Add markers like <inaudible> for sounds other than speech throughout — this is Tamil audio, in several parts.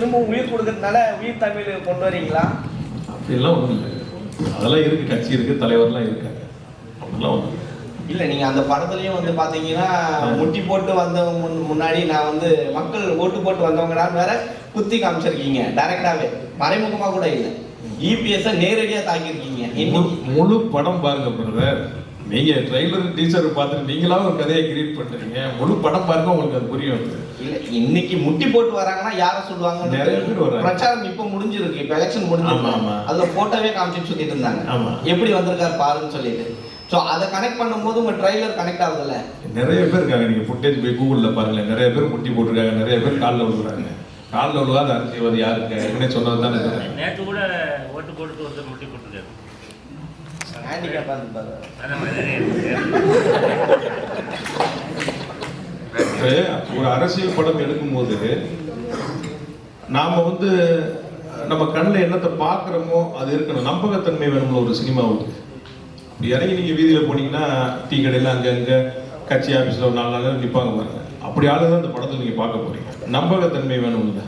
திரும்ப உயிர் கொடுக்கறதுனால உயிர் தமிழ் கொண்டு வரீங்களா? அப்படிலாம் ஒன்றும் இல்லை. அதெல்லாம் இருக்கு கட்சி இருக்கு தலைவர்லாம் இருக்காங்க. அதெல்லாம் ஒன்றும் இல்லை. இல்ல நீங்க அந்த படத்துலயும் வந்து பாத்தீங்கன்னா முட்டி போட்டு வந்தவங்க முன்- முன்னாடி நான் வந்து மக்கள் ஓட்டு போட்டு வந்தவங்கடான்னு வேற குத்தி காமிச்சிருக்கீங்க டைரக்டாவே மறைமுகமா கூட இல்ல. இபிஎஸ் நேரடியா தாக்கியிருக்கீங்க. இன்னைக்கு முழு- முழு படம் பாருங்க பிரதர் நீங்க ட்ரைலர் டீச்சர் பார்த்துட்டு நீங்களா ஒரு கதையை கிரியேட் பண்றீங்க. முழு படம் பாருங்க உங்களுக்கு அது புரியும். இல்ல இன்னைக்கு முட்டி போட்டு வராங்கன்னா யார சொல்லுவாங்க நிறைய பேர் வராங்க. பிரச்சாரம் இப்ப முடிஞ்சிருக்கு. இப்ப எலெக்ஷன் முடிஞ்சிருக்கு. அதுல போட்டோவே காமிச்சிட்டு சுத்திட்டு இருந்தாங்க. ஆமா. எப்படி வந்திருக்காரு பாருன்னு சொல்லிட்டு. சோ அதை கனெக்ட் பண்ணும்போது உங்க ட்ரைலர் கனெக்ட் ஆகுதுல்ல? நிறைய பேர் இருக்காங்க. நீங்க ஃபுட்டேஜ் போய் கூகுளில் பாருங்க நிறைய பேர் முட்டி போட்டிருக்காங்க. நிறைய பேர் காலில் விழுகுறாங்க. காலில் விழுகாத அரசியல்வாதி யாருக்கு ஏற்கனவே சொன்னது தானே நேற்று கூட ஓட்டு போட்டு ஒருத்தர் முட்டி போட்டுருக்காரு. இருப்பாரு அந்த. ஒரு அரசியல் படம் எடுக்கும்போது நாம வந்து நம்ம கண்ணில் என்னத்தை பார்க்குறோமோ அது இருக்கணும். நம்பகத்தன்மை வேணும்ல ஒரு சினிமாவுக்கு. இறங்கி நீங்கள் வீதியில் போனீங்கன்னா டீ கடையில் அங்கே அங்கே கட்சி ஆஃபீஸில் ஒரு நாலு நாள் நிற்பாங்க பாருங்க. அப்படி ஆளு தான் இந்த படத்தில் நீங்கள் பார்க்க போறீங்க. நம்பகத்தன்மை வேணும்ல.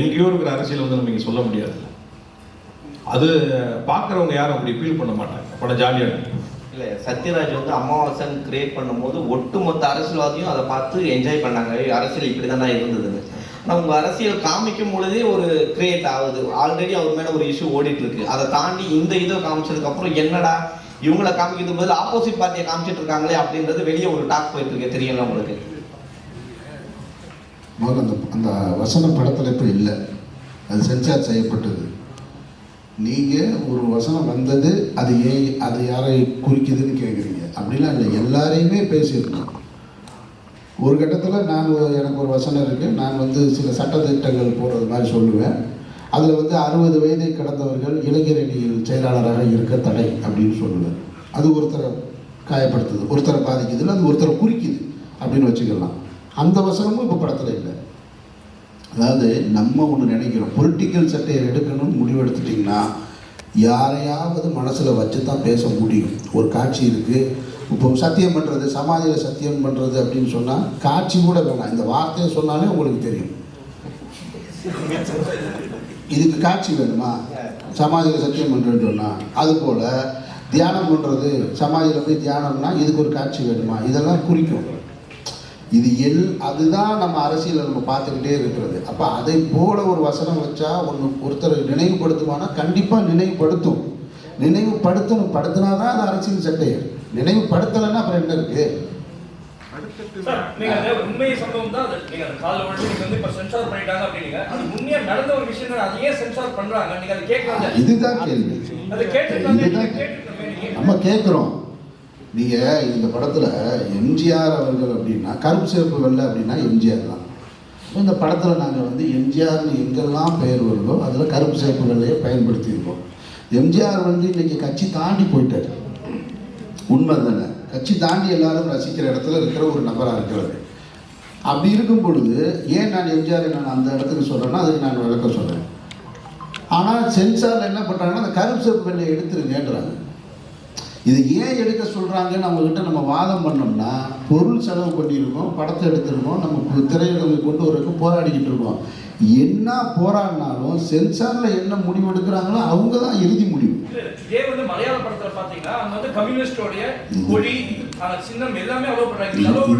எங்கேயோ இருக்கிற அரசியல் வந்து நம்ம இங்கே சொல்ல முடியாது. அது பார்க்குறவங்க யாரும் அப்படி ஃபீல் பண்ண மாட்டாங்க. படம் ஜாலியாக இருக்கும் இல்ல சத்யராஜ் வந்து அமாவாசன் கிரியேட் பண்ணும்போது ஒட்டுமொத்த அரசியல்வாதியும் அதை பார்த்து என்ஜாய் பண்ணாங்க. அரசியல் இப்படி தானே இருந்ததுன்னு. ஆனா உங்க அரசியல் காமிக்கும் பொழுதே ஒரு கிரியேட் ஆகுது. ஆல்ரெடி அவர் மேல ஒரு இஷ்யூ ஓடிட்டு இருக்கு அதை தாண்டி இந்த இதை காமிச்சதுக்கு அப்புறம் என்னடா இவங்களை காமிக்கிறது பதில் ஆப்போசிட் பார்ட்டியை காமிச்சிட்டு இருக்காங்களே அப்படின்றது வெளியே ஒரு டாக் போயிட்டு இருக்கு தெரியல உங்களுக்கு? முதல்ல அந்த அந்த வசன படத்தில் இப்போ இல்லை. அது சென்சார் செய்யப்பட்டது. நீங்கள் ஒரு வசனம் வந்தது அது ஏன் அது யாரை குறிக்குதுன்னு கேட்குறீங்க அப்படிலாம் இல்லை. எல்லாரையுமே பேசியிருக்கோம். ஒரு கட்டத்தில் நான் எனக்கு ஒரு வசனம் இருக்குது நான் வந்து சில சட்டத்திட்டங்கள் போடுறது மாதிரி சொல்லுவேன். அதில் வந்து அறுபது வயதை கடந்தவர்கள் இளைஞரணியில் செயலாளராக இருக்க தடை அப்படின்னு சொல்லுவேன். அது ஒருத்தரை காயப்படுத்துது ஒருத்தரை பாதிக்குது இல்லை அது ஒருத்தரை குறிக்குது அப்படின்னு வச்சுக்கலாம். அந்த வசனமும் இப்போ படத்தில் இல்லை. அதாவது நம்ம ஒன்று நினைக்கிறோம். பொலிட்டிக்கல் சட்டையை எடுக்கணும்னு முடிவெடுத்துட்டிங்கன்னா யாரையாவது மனசில் வச்சு தான் பேச முடியும். ஒரு காட்சி இருக்குது இப்போ சத்தியம் பண்ணுறது சமாதியில் சத்தியம் பண்ணுறது அப்படின்னு சொன்னால் காட்சி கூட வேணாம். இந்த வார்த்தையை சொன்னாலே உங்களுக்கு தெரியும். இதுக்கு காட்சி வேணுமா? சமாஜியில் சத்தியம் பண்ணுறேன்னு சொன்னால் அதுபோல் தியானம் பண்ணுறது சமாஜியில் போய் தியானம்னா இதுக்கு ஒரு காட்சி வேணுமா? இதெல்லாம் குறிக்கும். இது எல் அதுதான் நம்ம அரசியலை நம்ம பார்த்துக்கிட்டே இருக்கிறது அப்போ அதை போல ஒரு வசனம் வச்சா ஒன்று ஒருத்தர் நினைவுபடுத்துமானா கண்டிப்பாக நினைவுபடுத்தும் நினைவுபடுத்தணும் படுத்தினா தான் அது அரசியல் சட்டை நினைவுபடுத்தலைன்னா அப்புறம் என்ன இருக்குது சார், நீங்க அந்த உண்மை சம்பவம் தான். நீங்க நீங்க வந்து இப்ப சென்சார் பண்ணிட்டாங்க அப்படின்னீங்க. அது உண்மையா நடந்த ஒரு விஷயம் தான். அது ஏன் சென்சார் பண்றாங்க? நீங்க அதை கேட்கறது இதுதான் கேள்வி அதை. நம்ம கேட்குறோம் நீங்கள் இந்த படத்தில் எம்ஜிஆர் அவர்கள் அப்படின்னா கருப்பு சிறப்பு வெள்ளை அப்படின்னா எம்ஜிஆர் தான். இந்த படத்தில் நாங்கள் வந்து எம்ஜிஆர்னு எங்கெல்லாம் பெயர் வருதோ அதில் கருப்பு சிறப்பு வெள்ளையை பயன்படுத்தியிருக்கோம். எம்ஜிஆர் வந்து இன்னைக்கு கட்சி தாண்டி போயிட்டார். உண்மை தானே? கட்சி தாண்டி எல்லாரும் ரசிக்கிற இடத்துல இருக்கிற ஒரு நபராக இருக்கிறது அப்படி இருக்கும் பொழுது ஏன் நான் எம்ஜிஆர் நான் அந்த இடத்துக்கு சொல்கிறேன்னா அதுக்கு நான் விளக்கம் சொல்கிறேன் ஆனால் சென்சாரில் என்ன பண்ணுறாங்கன்னா அந்த கருப்பு சிறப்பு வெள்ளையை எடுத்துருங்கன்றாங்க. இது ஏன் எடுக்க சொல்கிறாங்கன்னு அவங்ககிட்ட நம்ம வாதம் பண்ணோம்னா பொருள் செலவு பண்ணியிருக்கோம் படத்தை எடுத்திருக்கோம் நம்ம திரையுலகம் கொண்டு வரதுக்கு போராடிக்கிட்டு இருக்கோம். என்ன போராடினாலும் சென்சாரில் என்ன முடிவு எடுக்கிறாங்களோ அவங்க தான் இறுதி முடிவு. இல்ல, இல்ல. இதே வந்து மலையாள படத்துல பாத்தீங்கன்னா அங்க வந்து கம்யூனிஸ்டோடைய சின்னம் எல்லாமே அலோவ்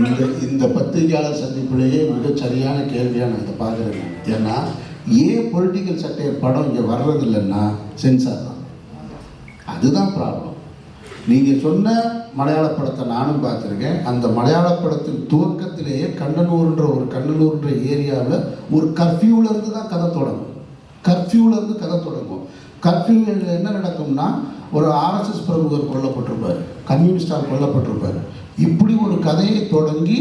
இந்த பத்திரிகையாளர் சந்திப்பிலேயே மிக சரியான கேள்வியாக நான் இதை பார்க்குறேன். ஏன்னா ஏன் பொலிட்டிக்கல் சட்டைய படம் இங்கே வர்றதில்லைன்னா சென்சார் தான். அதுதான் ப்ராப்ளம் நீங்கள் சொன்ன மலையாள படத்தை நானும் பார்த்துருக்கேன். அந்த மலையாள படத்தின் துவக்கத்திலேயே கண்ணனூர்ன்ற ஒரு கண்ணனூர்ன்ற ஏரியாவில் ஒரு கர்ஃப்யூவிலேருந்து தான் கதை தொடங்கும். கர்ஃப்யூவிலேருந்து கதை தொடங்கும். கர்ஃப்யூவில் என்ன நடக்கும்னா ஒரு ஆர்எஸ்எஸ் பிரமுகர் கொல்லப்பட்டிருப்பார். கம்யூனிஸ்டார் கொல்லப்பட்டிருப்பார். இப்படி ஒரு கதையை தொடங்கி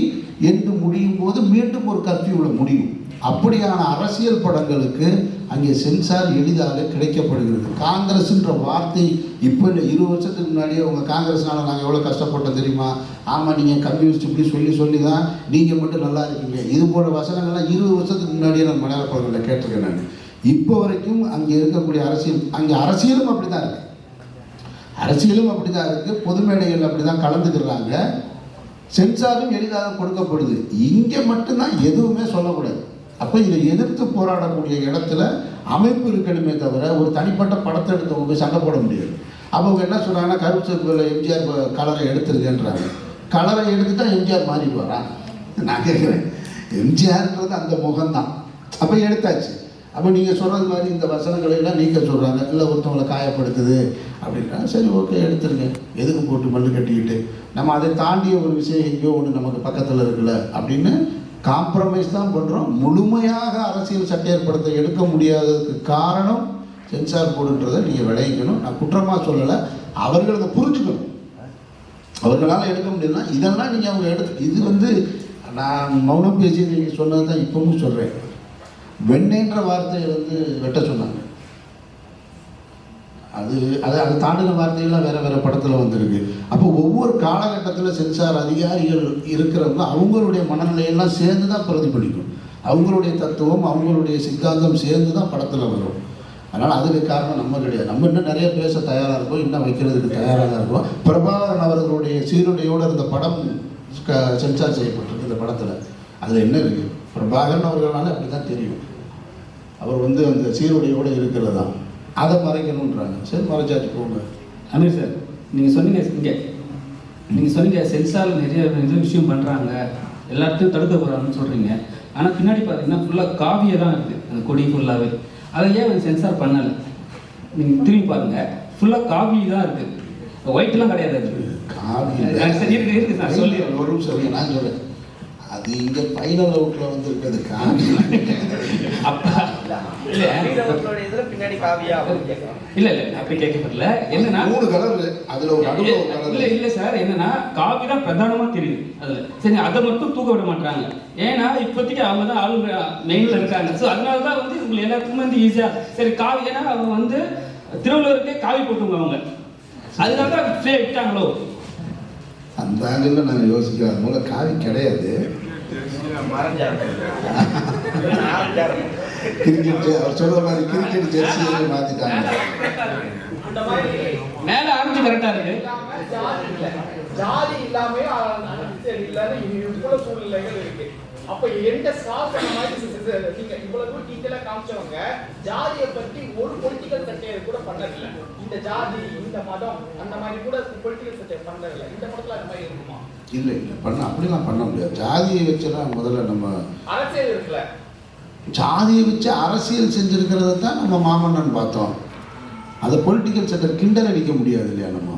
என்று முடியும் போது மீண்டும் ஒரு கர்ஃப்யூவில் முடியும். அப்படியான அரசியல் படங்களுக்கு அங்கே சென்சார் எளிதாக கிடைக்கப்படுகிறது. காங்கிரஸ்ன்ற வார்த்தை இப்போ இல்லை இருபது வருஷத்துக்கு முன்னாடியே உங்கள் காங்கிரஸ்னால நாங்கள் எவ்வளோ கஷ்டப்பட்டோம் தெரியுமா? ஆமாம் நீங்கள் கம்யூனிஸ்ட் இப்படி சொல்லி சொல்லி தான் நீங்கள் மட்டும் நல்லா இருக்கீங்க. இது போன்ற வசனங்கள்லாம் இருபது வருஷத்துக்கு முன்னாடியே நான் மலையாள படங்களில் கேட்டிருக்கேன் நான். இப்போ வரைக்கும் அங்கே இருக்கக்கூடிய அரசியல் அங்கே அரசியலும் அப்படி தான் இருக்குது அரசியலும் அப்படி தான் இருக்குது பொது மேடைகள் அப்படி தான் கலந்துக்கிறாங்க. சென்சாரும் எளிதாக கொடுக்கப்படுது. இங்கே மட்டும்தான் எதுவுமே சொல்லக்கூடாது. அப்போ இதை எதிர்த்து போராடக்கூடிய இடத்துல அமைப்பு இருக்கணுமே தவிர ஒரு தனிப்பட்ட படத்தை எடுத்தவங்க போய் சண்டை போட முடியாது. அவங்க என்ன சொல்கிறாங்கன்னா கருப்பு எம்ஜிஆர் கலரை எடுத்துருக்கேன்றாங்க கலரை எடுத்துட்டா எம்ஜிஆர் மாறி போகிறான் நான் கேட்குறேன் எம்ஜிஆர்ன்றது அந்த முகம்தான். அப்போ எடுத்தாச்சு. அப்போ நீங்கள் சொல்கிறது மாதிரி இந்த வசனங்களை எல்லாம் நீக்க சொல்கிறாங்க இல்லை ஒருத்தவங்களை காயப்படுத்துது அப்படின்னா சரி ஓகே எடுத்துருங்க. எதுக்கு போட்டு மண்ணு கட்டிக்கிட்டு. நம்ம அதை தாண்டிய ஒரு விஷயம் எங்கேயோ ஒன்று நமக்கு பக்கத்தில் இருக்குல்ல அப்படின்னு காம்ப்ரமைஸ் தான் பண்ணுறோம் முழுமையாக அரசியல் சட்ட ஏற்படுத்த எடுக்க முடியாததுக்கு காரணம் சென்சார் போர்டுன்றதை நீங்கள் விளைவிக்கணும். நான் குற்றமாக சொல்லலை. அவர்கள் அதை புரிஞ்சுக்கணும். அவர்களால் எடுக்க முடியலனா இதெல்லாம் நீங்கள் அவங்க எடுத்து இது வந்து நான் மௌனம் பேசி நீங்கள் சொன்னது தான் இப்பவும் சொல்கிறேன் வெண்ணென்ற வார்த்தையை வந்து வெட்ட சொன்னாங்க. அது அது அது தாண்டின வார்த்தைகள்லாம் வேறு வேறு படத்தில் வந்திருக்கு. அப்போ ஒவ்வொரு காலகட்டத்தில் சென்சார் அதிகாரிகள் இருக்கிறவங்க அவங்களுடைய மனநிலையெல்லாம் சேர்ந்து தான் பிரதிபலிக்கும். அவங்களுடைய தத்துவம் அவங்களுடைய சித்தாந்தம் சேர்ந்து தான் படத்தில் வரும். அதனால் அதுக்கு காரணம் நம்ம கிடையாது. நம்ம இன்னும் நிறைய பேச தயாராக இருக்கோம் இன்னும் வைக்கிறதுக்கு தயாராக தான் இருக்கோம். பிரபாகரன் அவர்களுடைய சீருடையோடு இருந்த படம் க- சென்சார் செய்யப்பட்டிருக்கு இந்த படத்தில். அதில் என்ன இருக்குது பிரபாகரன் அவர்களால அப்படி தான் தெரியும். அவர் வந்து அந்த சீருடையோடு இருக்கிறது? தான் அதை மறைக்கணுன்றாங்க சரி மறைச்சாச்சு போங்க. அமீர் சார் நீங்கள் சொன்னீங்க இங்கே. நீங்கள் சொன்னீங்க சென்சாரில் நிறைய இது விஷயம் பண்ணுறாங்க எல்லாத்தையும் தடுக்க போகிறாங்கன்னு சொல்கிறீங்க ஆனால் பின்னாடி பார்த்தீங்கன்னா ஃபுல்லாக காவியை தான் இருக்குது அந்த கொடி ஃபுல்லாகவே அதை ஏன் சென்சார் பண்ணலை? நீங்கள் திரும்பி பாருங்கள் ஃபுல்லாக காவி தான் இருக்குது ஒயிட்லாம் கிடையாது அது. ஒரு நிமிஷம் நான் சொல்றேன். அது இங்க ஃபைனல் அவுட்ல வந்து இருக்கிறது காவி. அப்பா இல்லை. இல்லை. இல்லை அப்படி கேட்கப்படல என்னன்னா மூணு கலர் அதுல ஒரு நடுவுல ஒரு இல்ல கலர் இல்ல சார். என்னன்னா காவி தான் பிரதானமா தெரியுது அதுல. சரி அதை மட்டும் தூக்க விட மாட்டாங்க. ஏன்னா இப்போதைக்கு அவங்க தான் ஆளுங்க மெயின்ல இருக்காங்க. ஸோ அதனால தான் வந்து உங்களுக்கு எல்லாத்துக்குமே வந்து ஈஸியா சரி காவி ஏன்னா அவங்க வந்து திருவள்ளுவருக்கே காவி போட்டுங்க அவங்க. அதனால தான் விட்டாங்களோ அந்த ஆங்கிள் அது மூலம் காவி கிடையாது. கிரிக்கெட் அவர் சொல்ற மாதிரி கிரிக்கெட் ஜெர்சியை மாத்திட்டாங்க. அந்த மாதிரி மேல ஆரம்பிச்சு கரெக்டா இருக்கு. ஜாதி இல்ல ஜாதி இல்லாம இல்லாத இவ்வளவு சூழ்நிலைகள் இருக்கு. அப்ப எந்த சாசன மாதிரி சி- சி- சி- நீங்க இவ்வளவு டீட்டெயிலா காமிச்சவங்க ஜாதியை பத்தி ஒரு பொலிட்டிக்கல் சட்டையை கூட பண்ணதில்ல இந்த ஜாதி இந்த மதம் அந்த மாதிரி கூட பொலிட்டிக்கல் சட்டையை பண்ணதில்ல இந்த படத்துல அந்த மாதிரி இருக்குமா? இல்லை இல்லை பண்ண அப்படிலாம் பண்ண முடியாது. ஜாதியை வச்சுலாம் முதல்ல நம்ம அரசியல் இருக்குல்ல. ஜாதியை வச்சு அரசியல் செஞ்சுருக்கிறத தான் நம்ம மாமன்னன் பார்த்தோம். அதை பொலிட்டிக்கல் சென்டர் கிண்டல் அடிக்க முடியாது இல்லையா நம்ம?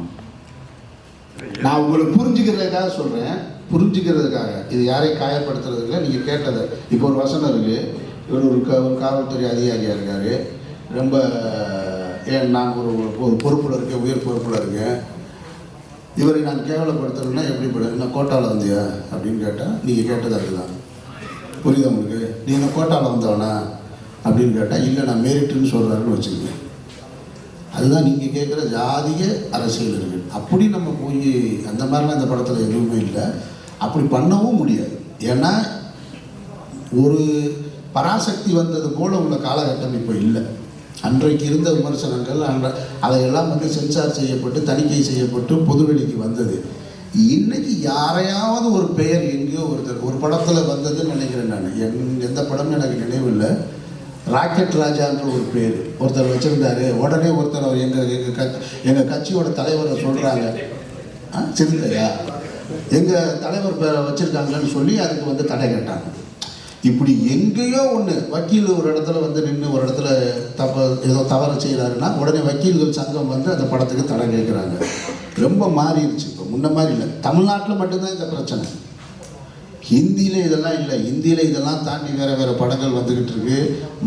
நான் உங்களுக்கு புரிஞ்சுக்கிறதுக்காக சொல்கிறேன் புரிஞ்சுக்கிறதுக்காக. இது யாரையும் காயப்படுத்துறது இல்லை? நீங்கள் கேட்டதை. இப்போ ஒரு வசனம் இருக்குது இவர் ஒரு க ஒரு காவல்துறை அதிகாரியாக இருக்கார். ரொம்ப ஏன் நான் ஒரு ஒரு பொறுப்பில் இருக்கேன் உயர் பொறுப்பில் இருக்கேன். இவரை நான் கேவலப்படுத்துறேன்னா எப்படி நான் கோட்டாவில் வந்தியா? அப்படின்னு கேட்டால் நீங்கள் கேட்டது அதுதான். புரியுது உங்களுக்கு? நீ இந்த கோட்டாவில் வந்தவனா அப்படின்னு கேட்டால் இல்லை நான் மேரிட்டுன்னு சொல்கிறாருன்னு வச்சுக்கோங்க. அதுதான் நீங்கள் கேட்குற ஜாதிய அரசியல் இருக்குது அப்படி நம்ம போய் அந்த மாதிரிலாம் இந்த படத்தில் எதுவுமே இல்லை. அப்படி பண்ணவும் முடியாது. ஏன்னா ஒரு பராசக்தி வந்தது போல் உள்ள காலகட்டம் இப்போ இல்லை. அன்றைக்கு இருந்த விமர்சனங்கள் அன்ற அதையெல்லாம் வந்து சென்சார் செய்யப்பட்டு தணிக்கை செய்யப்பட்டு பொதுவெளிக்கு வந்தது. இன்னைக்கு யாரையாவது ஒரு பெயர் எங்கேயோ ஒருத்தர் ஒரு படத்தில் வந்ததுன்னு நினைக்கிறேன் நான். என் எந்த படமும் எனக்கு நினைவில்லை. ராக்கெட் ராஜான்ற ஒரு பேர். ஒருத்தர் வச்சுருந்தாரு. உடனே ஒருத்தர் அவர் எங்கள் எங்கள் கட்சி எங்கள் கட்சியோட தலைவரை சொல்கிறாங்க ஆ சிறுத்தையா? எங்கள் தலைவர் பேரை வச்சுருக்காங்கன்னு சொல்லி அதுக்கு வந்து தடை கேட்டாங்க. இப்படி எங்கேயோ ஒன்று வக்கீல் ஒரு இடத்துல வந்து நின்று ஒரு இடத்துல தப்ப ஏதோ தவறு செய்கிறாருன்னா உடனே வக்கீல்கள் சங்கம் வந்து அந்த படத்துக்கு தடை கேட்குறாங்க ரொம்ப மாறிடுச்சு. இப்போ முன்ன மாதிரி இல்லை. தமிழ்நாட்டில் மட்டும்தான் இந்த பிரச்சனை. ஹிந்தியில் இதெல்லாம் இல்லை. ஹிந்தியில் இதெல்லாம் தாண்டி வேறு வேறு படங்கள் வந்துக்கிட்டு இருக்கு.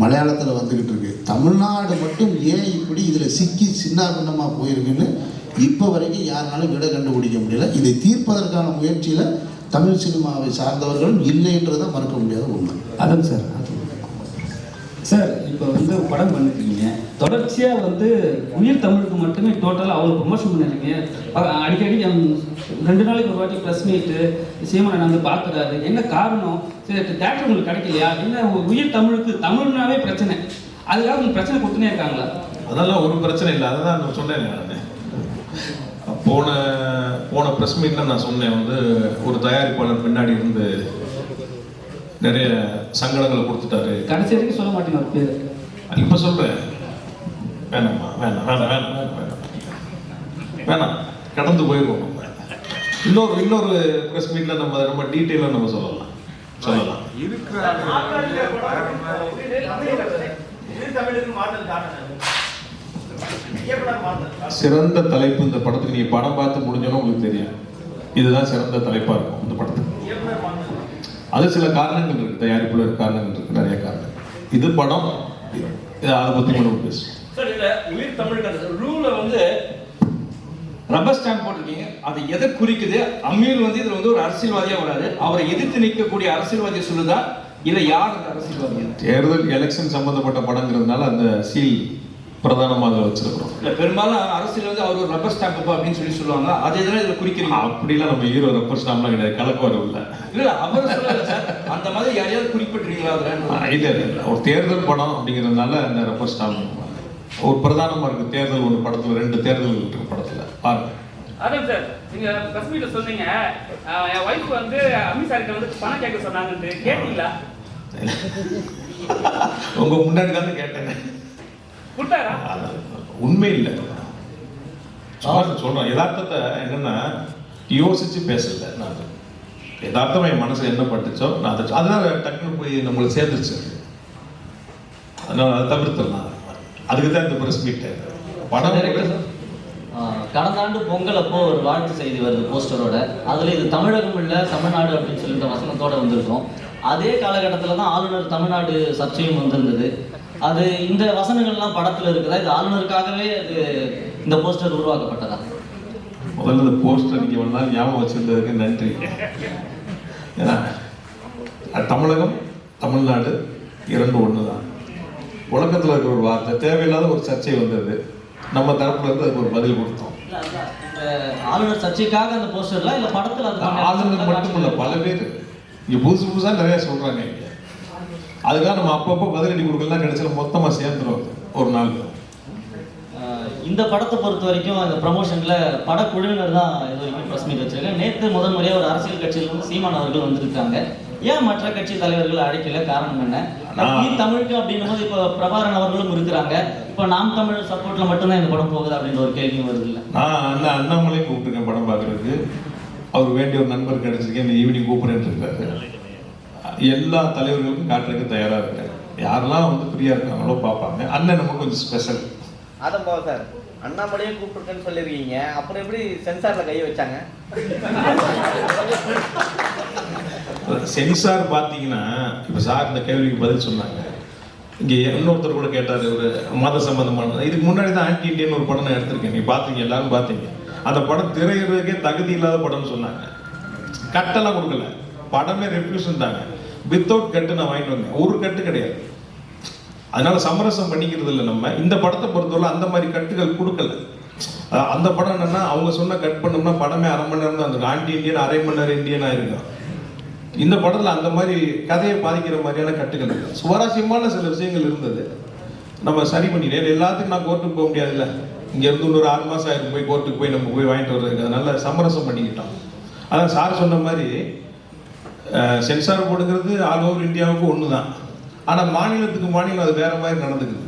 மலையாளத்தில் வந்துக்கிட்டு இருக்கு. தமிழ்நாடு மட்டும் ஏன் இப்படி இதில் சிக்கி சின்ன பின்னமாக போயிருக்குன்னு இப்போ வரைக்கும் யாருனாலும் விட கண்டுபிடிக்க முடியல. இதை தீர்ப்பதற்கான முயற்சியில் தமிழ் சினிமாவை சார்ந்தவர்களும் இல்லைன்றதை மறுக்க முடியாத உண்மை. அதான் சார் சார் இப்போ வந்து படம் பண்ணிருக்கீங்க. தொடர்ச்சியாக வந்து உயிர் தமிழுக்கு மட்டுமே டோட்டலாக அவ்வளோ ப்ரொமோஷன் பண்ணிருக்கீங்க. அ- அடிக்கடி ரெண்டு நாளைக்கு ஒரு வாட்டி ப்ரெஸ் மீட்டு சீமனை வந்து பார்க்குறாரு என்ன காரணம்? சரி தேட்டர் உங்களுக்கு கிடைக்கலையா? என்ன உயிர் தமிழுக்கு தமிழ்னாவே பிரச்சனை. அதுக்காக உங்களுக்கு பிரச்சனை கொடுத்துனே இருக்காங்களா? அதெல்லாம் ஒரு பிரச்சனை இல்லை. அதை தான் நான் சொன்னேன் நான். போன போன ப்ரெஸ் மீட்டில் நான் சொன்னேன் வந்து ஒரு தயாரிப்பாளர் பின்னாடி இருந்து நிறைய சங்கடங்களை கொடுத்துட்டாரு. கடைசி வரைக்கும் சொல்ல மாட்டேங்க இப்ப சொல்றேன். வேணாம்மா வேணாம் வேணாம் வேணாம் வேணாம் வேணாம். கடந்து போயிடுவோம் இன்னொரு இன்னொரு ப்ரெஸ் மீட்ல நம்ம அதை ரொம்ப டீட்டெயிலாக நம்ம சொல்லலாம். சொல்லலாம். சிறந்த தலைப்பு இந்த படத்துக்கு நீங்க படம் பார்த்து முடிஞ்சோன்னா உங்களுக்கு தெரியும். இதுதான் சிறந்த தலைப்பா இருக்கும் இந்த படத்துக்கு. அது சில காரணங்கள் இருக்கு. தயாரிப்புல இருக்க காரணங்கள் இருக்கு. நிறைய காரணங்கள். இது படம் அதை பத்தி மட்டும் பேசும் சார் இதுல உயிர் தமிழ் ரூல வந்து ரப்பர் ஸ்டாம்ப் போட்டிருக்கீங்க. அது எதை குறிக்குது? அமீர் வந்து இதுல வந்து ஒரு அரசியல்வாதியா வராது அவரை எதிர்த்து நிற்கக்கூடிய அரசியல்வாதியை சொல்லுதா? இல்ல யார் அந்த அரசியல்வாதி தேர்தல் எலெக்ஷன் சம்பந்தப்பட்ட படங்கிறதுனால அந்த சீல் பிரதானமாக வச்சிருக்கிறோம். இல்ல பெரும்பாலும் அரசியல் வந்து அவர் ஒரு ரப்பர் ஸ்டாம்ப் அப்படின்னு சொல்லி சொல்லுவாங்க அது எதனா இதுல குறிக்கிறீங்க? அப்படிலாம் நம்ம ஹீரோ ரெப்பர் ஸ்டாம்லாம் கிடையாது கலக்குவார் இல்லை இல்ல அவர் சொல்லல சார். அந்த மாதிரி யாரையாவது குறிப்பிட்டிருக்கீங்களா அதுல? இல்ல இல்ல இல்ல. ஒரு தேர்தல் படம் அப்படிங்கிறதுனால அந்த ரெப்பர் ஸ்டாம்ப் ஒரு பிரதானமா இருக்கு. தேர்தல் ஒரு படத்துல ரெண்டு தேர்தல் இருக்கு படத்துல. பாருங்க. அதான் சார் நீங்க பிரஸ் மீட்ல சொன்னீங்க. என் ஒய்ஃப் வந்து அமித்ஷார்கிட்ட வந்து பணம் கேட்க சொன்னாங்கன்ட்டு கேட்டீங்களா? உங்க முன்னாடி தானே கேட்டேன். உண்மை இல்லை. சொல்றேன். யதார்த்தத்தை என்னன்னா யோசிச்சு பேசல நான் யதார்த்தமா என் மனசு என்ன பட்டுச்சோ நான் அதை அதனால டக்குனு போய் நம்மளை சேர்ந்துருச்சு. அதனால அதை தவிர்த்துடலாம். அதுக்கு தான் இந்த பிரஸ் மீட் படம் கடந்த ஆண்டு பொங்கல் அப்போ ஒரு வாழ்த்து செய்தி வருது போஸ்டரோட அதுல இது தமிழகம் இல்ல தமிழ்நாடு அப்படின்னு சொல்லிட்டு வசனத்தோட வந்திருக்கும். அதே காலகட்டத்தில் தான் ஆளுநர் தமிழ்நாடு சர்ச்சையும் வந்திருந்தது. அது இந்த வசனங்கள்லாம் படத்துல இருக்குதா? இது ஆளுநருக்காகவே அது இந்த போஸ்டர் உருவாக்கப்பட்டதா? முதல்ல இந்த போஸ்டர் நீங்க இவ்வளவு நாள் ஞாபகம் வச்சிருந்ததுக்கு நன்றி. ஏன்னா தமிழகம் தமிழ்நாடு இரண்டு ஒன்று தான் உலகத்தில் இருக்கிற ஒரு வார்த்தை தேவையில்லாத ஒரு சர்ச்சை வந்தது. நம்ம தரப்புல இருந்து அதுக்கு ஒரு பதில் கொடுத்தோம். ஆளுநர் சர்ச்சைக்காக அந்த போஸ்டர்ல இல்ல படத்துல ஆளுநர் மட்டும் இல்ல பல பேர். இங்க புதுசு புதுசா நிறைய சொல்றாங்க அதுக்காக நம்ம அப்பப்போ பதிலடி கொடுக்கலாம் கிடைச்சல மொத்தமா சேர்ந்துரும் அது ஒரு நாள். இந்த படத்தை பொறுத்த வரைக்கும் இந்த ப்ரமோஷன்ல படக்குழுவினர் தான் இது வரைக்கும் ப்ரெஸ் மீட் வச்சிருக்காங்க. நேற்று முதல் முறையாக ஒரு அரசியல் கட்சியிலிருந்து சீமான் அவர்கள் வந்திருக்காங்க. ஏன் மற்ற கட்சி தலைவர்கள் அழைக்கல? காரணம் என்ன? நீ தமிழுக்கு அப்படின்னும் போது இப்போ பிரபாகரன் அவர்களும் இருக்கிறாங்க. இப்போ நாம் தமிழ் சப்போர்ட்ல மட்டும்தான் இந்த படம் போகுது அப்படின்ற ஒரு கேள்வியும் வருது இல்ல? நான் அண்ணா அண்ணாமலை கூப்பிட்டுருக்கேன் படம் பார்க்கறதுக்கு. அவர் வேண்டிய ஒரு நண்பர் கிடைச்சிருக்கேன். ஈவினிங் கூப்பிடுறேன்னு இருக்காரு. எல்லா தலைவர்களுக்கும் காட்டுறதுக்கு தயாரா இருக்கேன் யாரெல்லாம் வந்து ஃப்ரீயா இருக்காங்களோ பார்ப்பாங்க. அண்ணன் நம்ம கொஞ்சம் ஸ்பெஷல் அதான் பா சார். அண்ணாமலையே கூப்பிட்டுருக்கேன்னு சொல்லியிருக்கீங்க. அப்புறம் எப்படி சென்சார்ல கை வச்சாங்க? சென்சார் பார்த்தீங்கன்னா இப்போ சார் இந்த கேள்விக்கு பதில் சொன்னாங்க. இங்கே இன்னொருத்தர் கூட கேட்டார் ஒரு மத சம்பந்தமான இதுக்கு முன்னாடி தான் ஆன்டி இண்டியன் ஒரு படம் நான் எடுத்திருக்கேன். நீ பார்த்தீங்க எல்லாரும் பார்த்தீங்க அந்த படம் திரையிறதுக்கே தகுதி இல்லாத படம்னு சொன்னாங்க. கட்டெல்லாம் கொடுக்கல. படமே ரெஃப்யூஷன் தாங்க வித்தவுட் கட்டு நான் வாங்கிட்டு வந்தேன். ஒரு கட்டு கிடையாது. அதனால சமரசம் பண்ணிக்கிறது இல்லை நம்ம. இந்த படத்தை பொறுத்தவரை அந்த மாதிரி கட்டுகள் கொடுக்கல. அந்த படம் என்னன்னா அவங்க சொன்ன கட் பண்ணோம்னா படமே அரை மணி நேரம் தான் அந்த இந்தியன் அரை மணி நேரம் இந்தியனா இருக்கும் இந்த படத்துல அந்த மாதிரி கதையை பாதிக்கிற மாதிரியான கட்டுகள் இருக்கு சுவாரஸ்யமான சில விஷயங்கள் இருந்தது. நம்ம சரி பண்ணிட்டேன் எல்லாத்துக்கும் நான் கோர்ட்டுக்கு போக முடியாதுல்ல. இங்க இருந்து இன்னொரு ஆறு மாசம் ஆயிரம். போய் கோர்ட்டுக்கு போய் நம்ம போய் வாங்கிட்டு வர்றதுக்கு. அதனால சமரசம் பண்ணிக்கிட்டோம். அதான் சார் சொன்ன மாதிரி சென்சார் போர்டுங்கிறது ஆல் ஓவர் இந்தியாவுக்கு ஒன்று தான் ஆனால் மாநிலத்துக்கு மாநிலம் அது வேற மாதிரி நடந்துக்குது.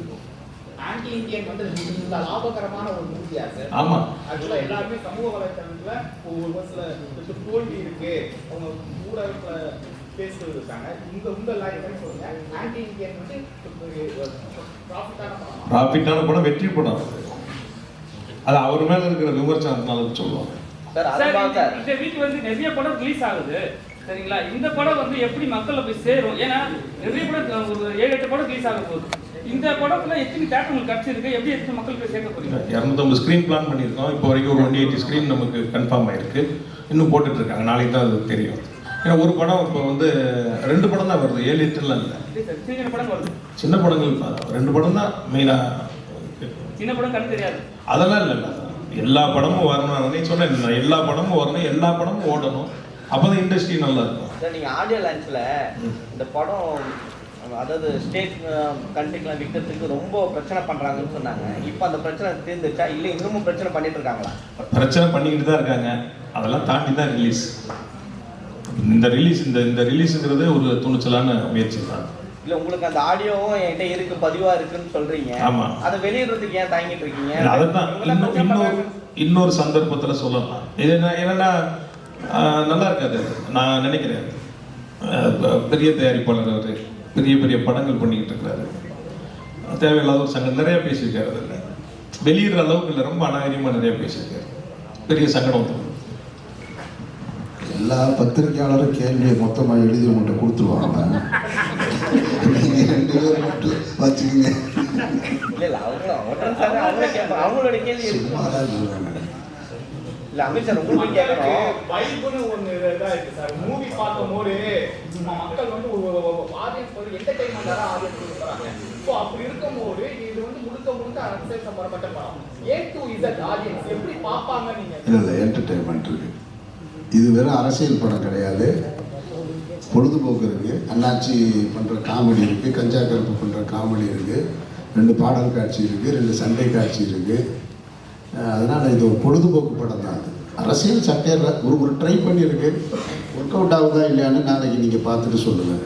ஆன்டி இந்தியன் வந்து இந்த லாபகரமான ஒரு மூவியா சார் ஆமா. ஆக்சுவலா எல்லாருமே சமூக வலைத்தளத்துல ஒரு சில தோல்வி இருக்கு. அவங்க ஊடகத்துல பேசிட்டு இருக்காங்க. உங்க உங்க லைன் என்ன சொல்லுங்க. ஆன்டி இந்தியன் வந்து ப்ராஃபிட்டான படம்? வெற்றி படம். அது அவர் மேல இருக்கிற விமர்சனத்தினால சொல்லுவாங்க. சார் இந்த- சார் இந்த வீக் வந்து நிறைய படம் ரிலீஸ் ஆகுது. சரிங்களா? இந்த படம் வந்து எப்படி மக்கள்ல போய் சேரும்? ஏன்னா நிறைய படம் ஒரு ஏழு எட்டு படம் ரிலீஸ் ஆக போகுது. இந்த படத்துல எத்தனை தேட்டர் உங்களுக்கு கிடைச்சிருக்கு? எப்படி எத்தனை மக்கள் போய் சேர்க்க போறீங்க? இரநூத்தம்பது ஸ்க்ரீன் பிளான் பண்ணியிருக்கோம். இப்போ வரைக்கும் ஒரு ஒன் எயிட்டி ஸ்க்ரீன் நமக்கு கன்ஃபார்ம் ஆயிருக்கு. இன்னும் போட்டுட்டு இருக்காங்க நாளைக்கு தான் அது தெரியும். ஏன்னா ஒரு படம் இப்போ வந்து ரெண்டு படம் தான் வருது. ஏழு எட்டுலாம் இல்லை. சின்ன படம் வருது. சின்ன படங்கள். ரெண்டு படம் தான் மெயினாக சின்ன படம் கண்ணு தெரியாது. அதெல்லாம் இல்லை எல்லா படமும் வரணும் நீ சொன்னேன். எல்லா படமும் வரணும். எல்லா படமும் ஓடணும். அப்போ தான் இண்டஸ்ட்ரி நல்லா இருக்கும் சார் நீங்க ஆடியோ லான்ச்ல இந்த படம் அதாவது ஸ்டேட் கண்ட்ரிக்கெலாம் விற்கிறதுக்கு ரொம்ப பிரச்சனை பண்றாங்கன்னு சொன்னாங்க. இப்போ அந்த பிரச்சனை தீர்ந்துச்சா இல்லை இன்னமும் பிரச்சனை பண்ணிட்டு இருக்காங்களா? பிரச்சனை பண்ணிக்கிட்டு தான் இருக்காங்க. அதெல்லாம் தாண்டி தான் ரிலீஸ் இந்த ரிலீஸ் இந்த இந்த ரிலீஸுங்கிறது ஒரு துணிச்சலான முயற்சி தான். இல்ல உங்களுக்கு அந்த ஆடியோவும் என்கிட்ட இருக்கு பதிவா இருக்குன்னு சொல்றீங்க. ஆமா. அதை வெளியிடுறதுக்கு ஏன் தாங்கிட்டு இருக்கீங்க? கொஞ்சம் இன்னொரு சந்தர்ப்பத்துல சொல்லலாம். என்ன என்னன்னா நல்லா இருக்காது நான் நினைக்கிறேன். பெரிய தயாரிப்பாளர் அவரு பெரிய பெரிய படங்கள் பண்ணிக்கிட்டு இருக்கிறாரு. தேவையில்லாத ஒரு சங்கம் நிறைய பேசியிருக்காரு அதில். வெளியிடுற அளவுக்கு இல்லை ரொம்ப அநாகரிகமா நிறைய பேசியிருக்காரு. பெரிய சங்கடம் எல்லா பத்திரிக்கையாளரும் கேள்வியை மொத்தமாக எழுதி உங்கள்கிட்ட கொடுத்துருவாங்க. நீங்கள் ரெண்டு பேரும் மட்டும் வச்சுக்கோங்க சும்மா தான் சொல்லுவாங்க. இல்ல அமித் சார் உங்களுக்கு கேட்கணும் வைப்னு ஒண்ணு இதா இருக்கு சார். மூவி பார்க்கும்போது சும்மா மக்கள் வந்து ஆடியன்ஸ் வந்து என்டர்டைன்மெண்டாக ஆடியன்ஸ் கொடுக்குறாங்க ஸோ அப்படி இருக்கும்போது இது வந்து முழுக்க முழுக்க அரசியல் சம்பந்தப்பட்ட படம். ஏ டு இசட் ஆடியன்ஸ் எப்படி பார்ப்பாங்க நீங்க? இல்லை இல்லை என்டர்டெயின்மெண்ட் இருக்கு. இது வெறும் அரசியல் படம் கிடையாது. பொழுதுபோக்கு இருக்கு அண்ணாச்சி பண்ணுற காமெடி இருக்கு கஞ்சா கருப்பு பண்ணுற காமெடி இருக்கு. ரெண்டு பாடல் காட்சி இருக்கு ரெண்டு சண்டை காட்சி இருக்கு. அஹ் அதனால இது ஒரு பொழுதுபோக்கு படம் தான் அது. அரசியல் சட்டையில் ஒரு ஒரு ட்ரை பண்ணியிருக்கு. ஒர்க் அவுட் ஆகுதா இல்லையான்னு நாளைக்கு நீங்கள் பார்த்துட்டு சொல்லுங்கள்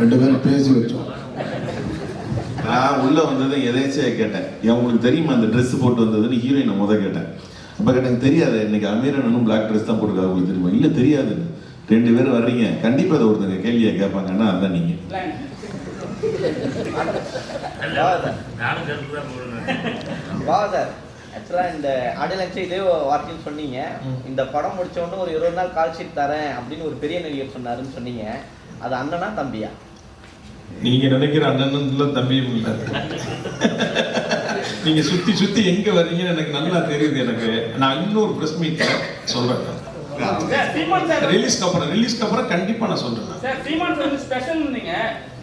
ரெண்டு பேரும் பேசி வச்சோம். நான் உள்ள வந்ததை எதேச்சியா கேட்டேன். உங்களுக்கு தெரியுமா அந்த Dress போட்டு வந்ததுன்னு ஹீரோயினை முத கேட்டேன். அப்ப எனக்கு தெரியாது. இன்னைக்கு அமீரனும் பிளாக் ட்ரெஸ் தான் போட்டுருக்காரு. உங்களுக்கு தெரியுமா? இல்ல தெரியாது. ரெண்டு பேரும் வர்றீங்க. கண்டிப்பா அதை ஒருத்தங்க கேள்வியை கேட்பாங்கன்னா அதான் நீங்க. பிளான் வா சார் நானும் தான் வா சார் ஆக்சுவலா இந்த ஆடியோ லட்சம் இதே வார்த்தைன்னு சொன்னீங்க. இந்த படம் முடிச்ச உடனே ஒரு இருபது நாள் கால் ஷீட் தரேன் அப்படின்னு ஒரு பெரிய நடிகர் சொன்னாருன்னு சொன்னீங்க. அது அண்ணனா தம்பியா? நீங்க நினைக்கிற அண்ணனும் இல்ல தம்பியும் இல்ல. நீங்க சுத்தி சுத்தி எங்க வர்றீங்கன்னு எனக்கு நல்லா தெரியுது எனக்கு. நான் இன்னொரு பிரஸ் மீட்ல சொல்றேன். சார் சீமான் சார் ரிலீஸ்க்கு அப்புறம் ரிலீஸ்க்கு அப்புறம் கண்டிப்பா நான் சொல்றேன்.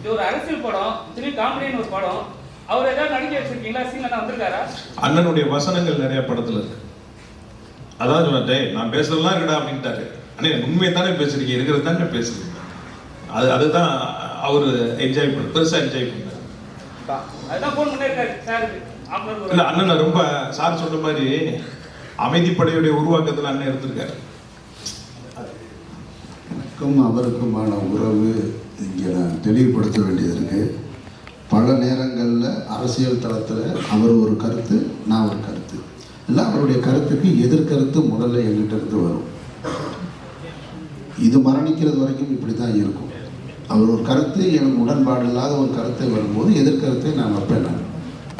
இது ஒரு அரசியல் படம் திரும்பி காமெடின்னு ஒரு படம். அவர் ஏதாவது நடிக்க வச்சிருக்கீங்களா? சீன் வந்திருக்காரா? அண்ணனுடைய வசனங்கள் நிறைய படத்துல இருக்கு. அதான் சொன்னேன் "டேய், நான் பேசுறதெல்லாம் இருக்கடா அப்படின்ட்டாரு. அண்ணே உண்மையை தானே பேசுறீங்க? இருக்கிறது தானே பேசுறீங்க? அது அதுதான் அவரு என்ஜாய் பண்ண பெருசா என்ஜாய் பண்ணாரு. அதுதான் ஃபோன் பண்ணிருக்காரு சார் ஆஃப்டர் இல்ல அண்ணனை ரொம்ப சார் சொன்ன மாதிரி அமைதிப்படையுடைய உருவாக்கத்துல அண்ணன் இருந்திருக்காரு. அவருக்குமான உறவு இங்கே தெளிவுபடுத்த வேண்டியது இருக்குது பல நேரங்களில் அரசியல் தளத்தில் அவர் ஒரு கருத்து நான் ஒரு கருத்து. இல்லை அவருடைய கருத்துக்கு எதிர்கருத்து முதல்ல எங்கிட்ட இருந்து வரும். இது மரணிக்கிறது வரைக்கும் இப்படி தான் இருக்கும். அவர் ஒரு கருத்து எனக்கு உடன்பாடு இல்லாத ஒரு கருத்தை வரும்போது எதிர்கருத்தை நான் வைப்பேன் நான்.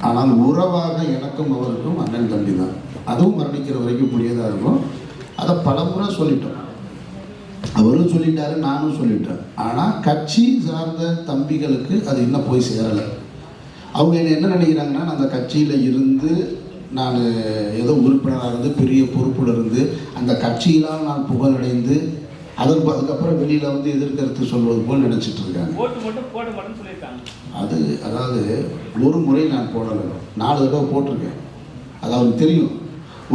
ஆனால் உறவாக எனக்கும் அவருக்கும் அண்ணன் தம்பி தான் அதுவும் மரணிக்கிற வரைக்கும் புரியதாக இருக்கும். அதை பலமுறை சொல்லிட்டோம். அவரும் சொல்லிட்டாரு நானும் சொல்லிட்டேன். ஆனால் கட்சி சார்ந்த தம்பிகளுக்கு அது இன்னும் போய் சேரலை. அவங்க என்ன என்ன நினைக்கிறாங்கன்னா நான் அந்த கட்சியில் இருந்து நான் ஏதோ உறுப்பினராக இருந்து பெரிய பொறுப்பில் இருந்து அந்த கட்சியினால் நான் புகழடைந்து அதற்கு அதுக்கப்புறம் வெளியில் வந்து எதிர்கருத்து சொல்வது போல் நினச்சிட்டு இருக்காங்க. அது அதாவது ஒரு முறை நான் போடலை. நாலு தடவை போட்டிருக்கேன். அது அவருக்கு தெரியும்.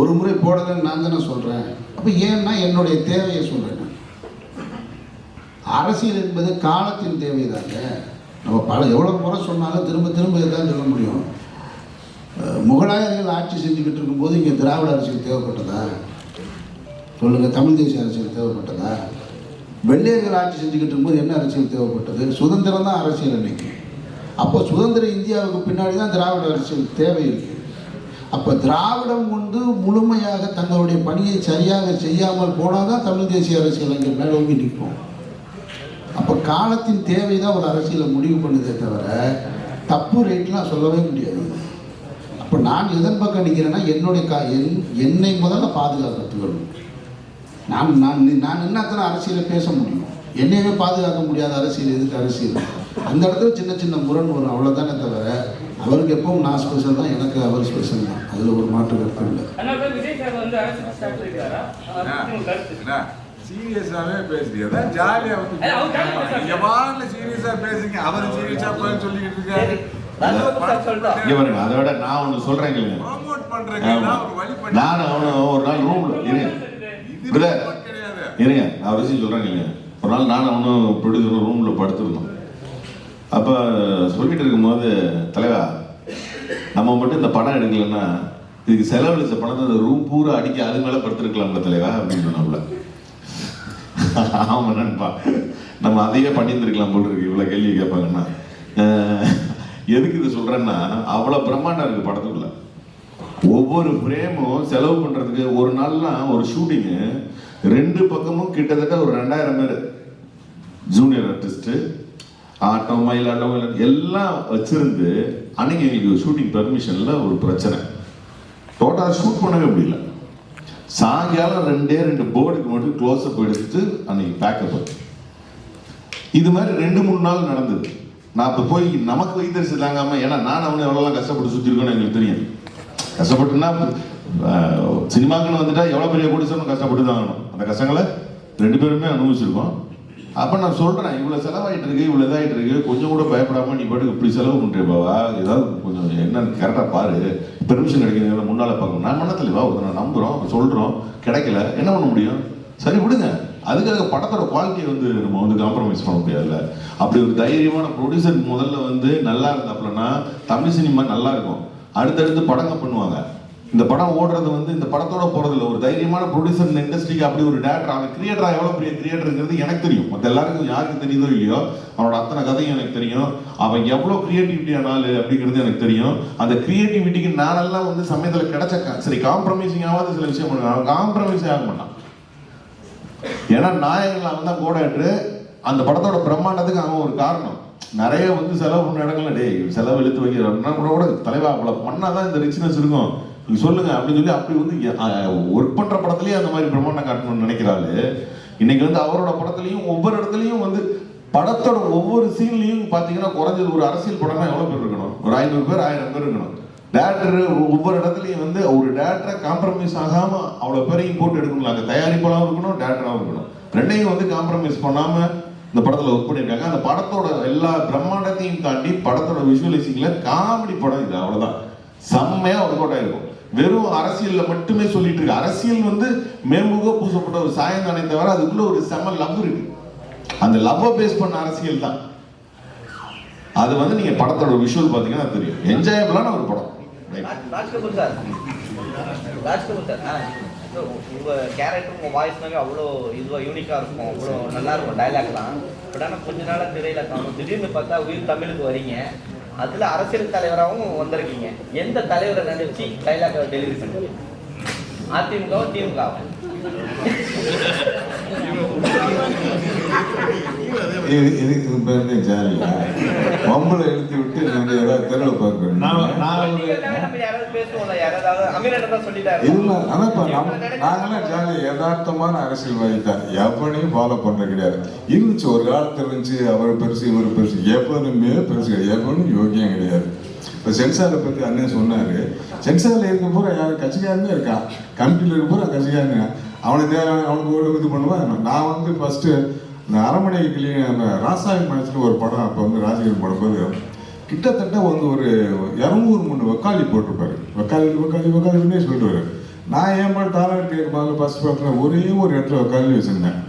ஒரு முறை போடலைன்னு நான் தானே சொல்கிறேன் அப்போ ஏன்னா என்னுடைய தேவையை சொல்கிறேன் அரசியல் என்பது காலத்தின் தேவைதாங்க நம்ம பல எவ்வளோ முறை சொன்னாலும் திரும்ப திரும்ப இதான் சொல்ல முடியும். முகலாயர்கள் ஆட்சி செஞ்சுக்கிட்டு இருக்கும்போது இங்கே திராவிட அரசியல் தேவைப்பட்டதா? சொல்லுங்கள் தமிழ் தேசிய அரசியல் தேவைப்பட்டதா? வெள்ளையர்கள் ஆட்சி செஞ்சுக்கிட்டு இருக்கும்போது என்ன அரசியல் தேவைப்பட்டது? சுதந்திரம் தான் அரசியல் அன்னைக்கு. அப்போ சுதந்திர இந்தியாவுக்கு பின்னாடி தான் திராவிட அரசியல் தேவை இருக்கு. அப்போ திராவிடம் கொண்டு முழுமையாக தங்களுடைய பணியை சரியாக செய்யாமல் போனால் தான் தமிழ் தேசிய அரசியல் அங்கே மேலோங்கி நிற்போம் அப்போ காலத்தின் தேவை தான் ஒரு அரசியலை முடிவு பண்ணுதே தவிர தப்பு ரைட்லாம் சொல்லவே முடியாது. அப்போ நான் எதன் பக்கம் நிற்கிறேன்னா என்னுடைய கா என் என்னை முதல்ல பாதுகாக்கிறதுக்கு. வேணும் நான் நான் நான் என்னத்தனை அரசியலை பேச முடியும்? என்னையவே பாதுகாக்க முடியாத அரசியல் எதுக்கு அரசியல்? அந்த இடத்துல சின்ன சின்ன முரண் வரும் அவ்வளோதானே தவிர அவருக்கு எப்பவும் நான் ஸ்பெஷல் தான் எனக்கு அவர் ஸ்பெஷல் தான். அதில் ஒரு மாற்று கருத்து இல்லை. சீரியஸாவே பேசுறீங்க அதான் ஜாலியா வந்து. நீங்க பாட்டுல சீரியஸா பேசுங்க அவர் சீரியஸா பதில் சொல்லிக்கிட்டு இருக்காரு. சரி நல்ல சார் சொல்லிட்டோம் இங்க பாருங்க அதை விட நான் ஒண்ணு சொல்றேன் ஆமா. தான் ஒரு வழி பண்ணி நானும் அவனும் ஒரு நாள் ரூம்ல இருங்க இருங்க நான் ஒரு விஷயம் சொல்றேன் ஒரு நாள் நானும் அவனும் ப்ரொடியூசரும் ரூம்ல படுத்திருந்தோம். அப்ப சொல்லிட்டு இருக்கும்போது தலைவா நம்ம மட்டும் இந்த படம் எடுக்கலைன்னா இதுக்கு செலவழிச்ச பணத்தை அந்த ரூம் பூரா அடிக்க அது மேல படுத்திருக்கலாம்ல தலைவா அப்படின்னு சொன்னாப்ல ஆமா நண்பா. நம்ம அதையே பண்ணியிருந்திருக்கலாம் போல இருக்கு. இவ்வளோ கேள்வி கேட்பாங்கன்னா. எதுக்கு இது சொல்கிறேன்னா அவ்வளோ பிரம்மாண்டம் இருக்குது படத்துக்குள்ள. ஒவ்வொரு ஃப்ரேமும் செலவு பண்ணுறதுக்கு ஒரு நாள்லாம் ஒரு ஷூட்டிங்கு ரெண்டு பக்கமும் கிட்டத்தட்ட ஒரு ரெண்டாயிரம் பேர். ஜூனியர் ஆர்டிஸ்ட்டு ஆட்டம் மயிலாட்டம் மயிலாட்டம் எல்லாம் வச்சுருந்து அன்னைக்கு எங்களுக்கு ஷூட்டிங் பெர்மிஷனில் ஒரு பிரச்சனை. டோட்டலாக ஷூட் பண்ணவே முடியல. சாயங்காலம் ரெண்டே ரெண்டு போர்டுக்கு மட்டும் க்ளோஸ் அப் எடுத்து அன்னைக்கு பேக்கப் இது மாதிரி ரெண்டு மூணு நாள் நடந்தது. நான் இப்போ போய் நமக்கு வைத்தரிசி தாங்காம ஏன்னா நான் அவனை எவ்வளோலாம் கஷ்டப்பட்டு சுற்றிருக்கோன்னு எங்களுக்கு தெரியும் கஷ்டப்பட்டுன்னா சினிமாக்குன்னு வந்துட்டா எவ்வளோ பெரிய கோடிசனும் கஷ்டப்பட்டு தான் ஆகணும். அந்த கஷ்டங்களை ரெண்டு பேருமே அனுபவிச்சிருக்கோம். அப்போ நான் சொல்கிறேன் இவ்வளோ செலவாயிட்டு இருக்கு இவ்வளோ இதாகிட்டு இருக்கு கொஞ்சம் கூட பயப்படாமல் நீ பாட்டுக்கு இப்படி செலவு பண்ணுறிய பாவா. ஏதாவது கொஞ்சம் என்னன்னு கரெக்டாக பாரு. பெர்மிஷன் கிடைக்கிறதுல முன்னால் பார்க்கணும். நான் மனத்தில் வா ஒரு நான் நம்புகிறோம் சொல்கிறோம் கிடைக்கல. என்ன பண்ண முடியும்? சரி விடுங்க. அதுக்காக படத்தோட குவாலிட்டியை வந்து நம்ம வந்து காம்ப்ரமைஸ் பண்ண முடியாதுல்ல. அப்படி ஒரு தைரியமான ப்ரொடியூசர் முதல்ல வந்து நல்லா இருந்தாப்புலன்னா தமிழ் சினிமா நல்லா இருக்கும். அடுத்தடுத்து படங்க பண்ணுவாங்க. இந்த படம் ஓடுறது வந்து இந்த படத்தோட போறதுல ஒரு தைரியமான ப்ரொடியூசர் இந்த இண்டஸ்ட்ரிக்கு அப்படி ஒரு டேரக்டர் அவன் கிரியேட்டரா எவ்வளவு பெரிய கிரியேட்டருங்கிறது எனக்கு தெரியும். மற்ற எல்லாருக்கும் யாருக்கு தெரியுதோ இல்லையோ அவனோட அத்தனை கதையும் எனக்கு தெரியும். அவன் எவ்வளவு கிரியேட்டிவிட்டி ஆனாலு அப்படிங்கிறது எனக்கு தெரியும். அந்த கிரியேட்டிவிட்டிக்கு நானெல்லாம் வந்து சமயத்தில் கிடைச்ச சரி காம்ப்ரமைசிங் ஆகாத சில விஷயம் பண்ணுவேன் அவன் காம்ப்ரமைஸ் ஆக மாட்டான். ஏன்னா நாயகன் அவன் தான் கோடாட்டு அந்த படத்தோட பிரம்மாண்டத்துக்கு அவன் ஒரு காரணம். நிறைய வந்து செலவு பண்ண இடங்கள்ல டேய் செலவு இழுத்து வைக்கிறோம்னா கூட கூட தலைவா அவ்வளவு பண்ணாதான் இந்த ரிச்னஸ் இருக்கும். நீங்க சொல்லுங்க அப்படின்னு சொல்லி அப்படி வந்து ஒர்க் பண்ற படத்துலயே அந்த மாதிரி பிரம்மாண்டம் காட்டணும்னு நினைக்கிறாரு இன்னைக்கு வந்து அவரோட படத்துலயும் ஒவ்வொரு இடத்துலயும் வந்து படத்தோட ஒவ்வொரு சீன்லயும் பாத்தீங்கன்னா குறைஞ்சது ஒரு அரசியல் படம்னா எவ்வளவு பேர் இருக்கணும்? ஒரு ஐநூறு பேர் ஆயிரம் பேர் இருக்கணும். டேரக்டர் ஒவ்வொரு இடத்துலயும் வந்து ஒரு டேரக்டரை காம்ப்ரமைஸ் ஆகாம அவ்வளவு பேரையும் போட்டு எடுக்கணும் அங்க தயாரிப்பாளரும் இருக்கணும் டேரக்டராகவும் இருக்கணும். ரெண்டையும் வந்து காம்ப்ரமைஸ் பண்ணாம இந்த படத்துல ஒர்க் பண்ணியிருக்காங்க. அந்த படத்தோட எல்லா பிரம்மாண்டத்தையும் தாண்டி படத்தோட விஷுவலைசிங்ல காமெடி படம் இது அவ்வளவுதான். செம்மையா ஒர்க் அவுட் ஆயிருக்கும் வெறும் அரசியல்ல மட்டுமே சொல்லிட்டு இருக்கு. அரசியல் வந்து மேம்புக பூசப்பட்ட ஒரு சாயம் தானே தவிர அதுக்குள்ள ஒரு செம லவ் இருக்கு. அந்த லவ்வை பேஸ் பண்ண அரசியல் தான். அது வந்து நீங்க படத்தோட விஷுவல் பாத்தீங்கன்னா தெரியும். என்ஜாயபிளான ஒரு படம். சார். சார் உங்க கேரக்டர் உங்க வாய்ஸ்னாவே அவ்வளோ இதுவாக யூனிக்காக இருக்கும். அவ்வளோ நல்லா இருக்கும் டைலாக்லாம் பட் ஆனால் கொஞ்ச நாளாக திரையில காணும். திடீர்னு பார்த்தா உயிர் தமிழுக்கு வரீங்க. அதில் அரசியல் தலைவராகவும் வந்திருக்கீங்க. எந்த தலைவரை நினைச்சு டைலாக் டெலிவரி பண்ணுங்க? அதிமுகவும் திமுகவும் <laughs> இதுக்கு பேருந்தே ஜாலியா மம்பளை இழுத்து விட்டு நீங்க ஏதாவது தெருவில் சொல்லிட்டாரு. இல்ல நம்ம நாங்களாம் ஜாலி. யதார்த்தமான அரசியல்வாதி தான். எவனையும் ஃபாலோ பண்றது கிடையாது. இருந்துச்சு ஒரு காலத்துல இருந்துச்சு அவர் பெருசு இவர் பெருசு. எவனுமே பெருசு கிடையாது. எவனும் யோகியம் கிடையாது. இப்போ சென்சாரை பற்றி அண்ணன் சொன்னாரு. சென்சாரில் இருக்க பூரா யார்? கட்சிக்காரனே இருக்கான் கமிட்டியில் இருக்க பூரா கட்சிக்காரங்க அவனுக்கு தேவையான அவனுக்கு ஒரு இது பண்ணுவான் நான் வந்து ஃபர்ஸ்ட் இந்த அரண்மனை கிளி ராசாயன் மனசில் ஒரு படம் அப்போ வந்து ராஜகிரி படும்போது கிட்டத்தட்ட வந்து ஒரு இரநூறு மூணு வக்காலி போட்டிருப்பாரு. வக்காலி வக்காலி வக்காலின்னே சொல்லிட்டு நான் ஏன் பாட்டு தாராட்டு கேட்கும்போது ஃபஸ்ட் பார்த்துல ஒரே ஒரு இடத்துல வக்காலி வச்சுருந்தேன்.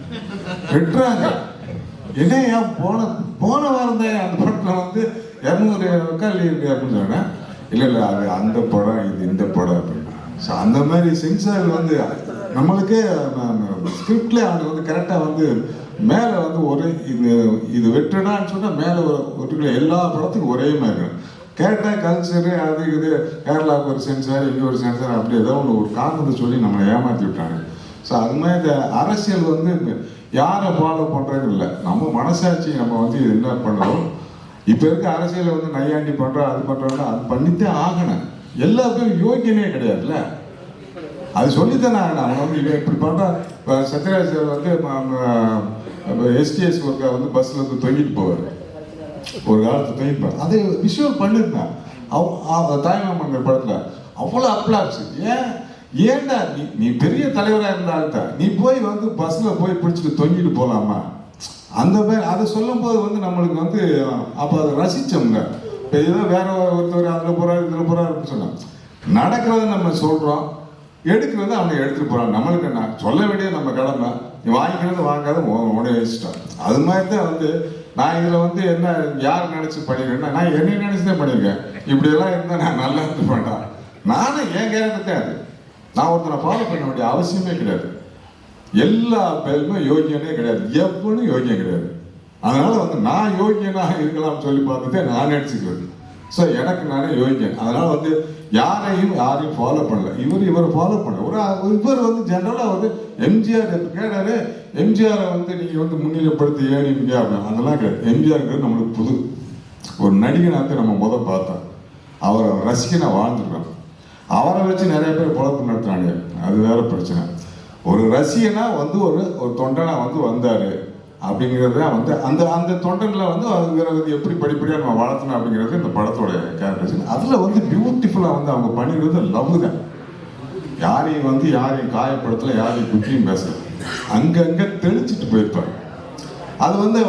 வெட்டுறாங்க. என்ன ஏன் போன போன வாரம் தான் அந்த படத்தில் வந்து இரநூறு வக்காலி இருக்கு அப்படின்னு சொன்னேன். இல்லை இல்லை அது அந்த படம் இது இந்த படம் அப்படின்னு. ஸோ அந்த மாதிரி சென்சார் வந்து நம்மளுக்கே ஸ்கிரிப்டில் அவங்க வந்து கரெக்டாக வந்து மேலே வந்து ஒரே இது இது வெட்டுனான்னு சொன்னால் மேலே ஒட்டுக்குள்ள எல்லா படத்துக்கும் ஒரே மாதிரி இருக்கும். கேட்டால் கல்ச்சரு அது இது கேரளாவுக்கு ஒரு சென்சார் இங்கே ஒரு சென்சார் அப்படி ஏதோ ஒன்று ஒரு காரணத்தை சொல்லி நம்மளை ஏமாற்றி விட்டாங்க. ஸோ அது மாதிரி இந்த அரசியல் வந்து யாரை ஃபாலோ பண்ணுறது இல்லை. நம்ம மனசாட்சி நம்ம வந்து என்ன பண்ணுறோம் இப்போ இருக்க அரசியலை வந்து நையாண்டி பண்ணுறோம் அது பண்ணுறோம்னா அது பண்ணித்தே ஆகணும். எல்லா பேரும் யோக்கியனே கிடையாதுல்ல. அது சொல்லித்தானே ஆகணும். அவங்க வந்து இப்படி பண்ணுறா இப்போ சத்யராஜ் சார் வந்து எஸ்டிஎஸ் ஒர்க்கா வந்து பஸ்ஸில் வந்து தொங்கிட்டு போவார். ஒரு காலத்து தொங்கிட்டு அதை விஷுவல் பண்ணியிருந்தேன் அவ தாய்மாமன் படத்தில் அவ்வளோ அப்ளாப்ஸ் ஏன்? ஏன்டா நீ நீ பெரிய தலைவராக இருந்தால்தான் நீ போய் வந்து பஸ்ஸில் போய் பிடிச்சிட்டு தொங்கிட்டு போகலாமா அந்த மாதிரி அதை சொல்லும்போது வந்து நம்மளுக்கு வந்து அப்போ அதை ரசிச்சோம்ல. இப்போ ஏதோ வேற ஒருத்தர் அதில் போகிறாரு இதில் போகிறாருன்னு சொன்னோம் நடக்கிறத நம்ம சொல்கிறோம் எடுக்கிறத அவனை எடுத்துகிட்டு போகிறான் நம்மளுக்கு என்ன? சொல்ல வேண்டியது நம்ம கடமை. நீ வாங்கிக்கிறது வாங்காத உடனே வச்சுட்டான் அது மாதிரி தான் வந்து நான் இதில் வந்து என்ன யார் நினச்சி பண்ணியிருக்கேன்னா நான் என்னை நினச்சி தான் பண்ணியிருக்கேன் இப்படியெல்லாம் இருந்தால் நான் நல்லா இருந்துப்பேன்டா. நானும் என் கேரக்டர் தான் அது. நான் ஒருத்தனை ஃபாலோ பண்ண வேண்டிய அவசியமே கிடையாது. எல்லா பேருமே யோகியனே கிடையாது. எவ்வளவு யோகியம் கிடையாது. அதனால வந்து நான் யோகியனாக இருக்கலாம்னு சொல்லி பார்த்துட்டு நான் நினச்சிக்கிறது. ஸோ எனக்கு நானே யோகியன் அதனால் வந்து யாரையும் யாரையும் ஃபாலோ பண்ணல. இவர் இவர் ஃபாலோ பண்ணல. ஒரு இவர் வந்து ஜென்ரலாக வந்து எம்ஜிஆர் கேட்டாரு. எம்ஜிஆரை வந்து நீங்கள் வந்து முன்னிலைப்படுத்தி ஏனிங்க அப்படின்னு அதெல்லாம் கிடையாது. எம்ஜிஆருங்கிறது நம்மளுக்கு புது. ஒரு நடிகனாக நம்ம முதல் பார்த்தோம் அவரை ரசிகனை வாழ்ந்துருக்கோம் அவரை வச்சு நிறைய பேர் குழப்பம் நடத்துறாங்க. அது வேற பிரச்சனை. ஒரு ரசிகனா வந்து ஒரு ஒரு தொண்டனா வந்து வந்தார். அப்படிங்கிறது தான் வந்து அந்த அந்த தொண்டனில் வந்து அதுங்கிறது எப்படி படிப்படியாக நம்ம வளர்த்தணும் அப்படிங்கிறது இந்த படத்தோட கேரக்டர்ஸ் அதில் வந்து பியூட்டிஃபுல்லாக வந்து அவங்க பண்ணிடுறது லவ் தான். யாரையும் வந்து யாரையும் காயப்படுத்தல யாரையும் குத்தியும் பேசல. அங்கங்கே தெளிச்சிட்டு போயிருப்பாங்க. அது வந்து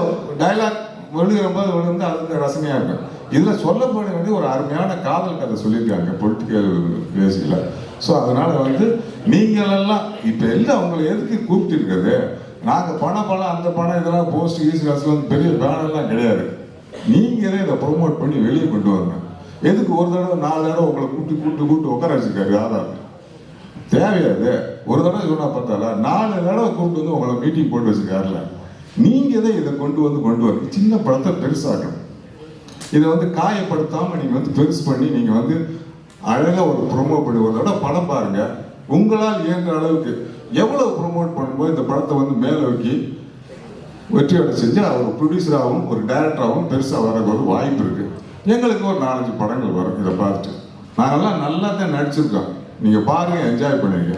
டைலாக் எழுதுகிற போது வந்து அது வந்து ரசனையாக இருக்கும். இதில் சொல்லப்போது வந்து ஒரு அருமையான காதல் கதை சொல்லியிருக்காங்க பொலிட்டிக்கல் பேஸில் ஸோ அதனால் வந்து நீங்களெல்லாம் இப்போ எல்லாம் உங்களை எதுக்கு கூப்பிட்டு இருக்கிறது? நாங்கள் பணம் பணம் அந்த பணம் இதெல்லாம் போஸ்ட் ஈஸ்ட் காசில் வந்து பெரிய பேனர்லாம் கிடையாது. நீங்களே இதை ப்ரொமோட் பண்ணி வெளியே கொண்டு வரணும் எதுக்கு ஒரு தடவை நாலு தடவை உங்களை கூப்பிட்டு கூப்பிட்டு கூப்பிட்டு உட்கார வச்சுக்காரு ஆதார் தேவையாது ஒரு தடவை சொன்னால் பார்த்தால நாலு தடவை கூப்பிட்டு வந்து உங்களை மீட்டிங் போட்டு வச்சுக்காருல நீங்கள் தான் இதை கொண்டு வந்து கொண்டு வரணும் சின்ன படத்தை பெருசாகணும் இதை வந்து காயப்படுத்தாமல் நீங்கள் வந்து பெருசு பண்ணி நீங்கள் வந்து அழகாக ஒரு ப்ரொமோட் பண்ணி ஒரு தடவை படம் பாருங்கள் உங்களால் இயன்ற அளவுக்கு எவ்வளவு ப்ரொமோட் பண்ணும்போது இந்த படத்தை வந்து மேலே வைக்கி வெற்றியோட செஞ்சு அவர் ப்ரொடியூசராகவும் ஒரு டைரக்டராகவும் பெருசாக வரக்கூட ஒரு வாய்ப்பு இருக்கு. எங்களுக்கு ஒரு நாலஞ்சு படங்கள் வரும் இதை பார்த்துட்டு நாங்கள்லாம் நல்லா தான் நடிச்சிருக்கோம். நீங்கள் பாருங்க என்ஜாய் பண்ணுவீங்க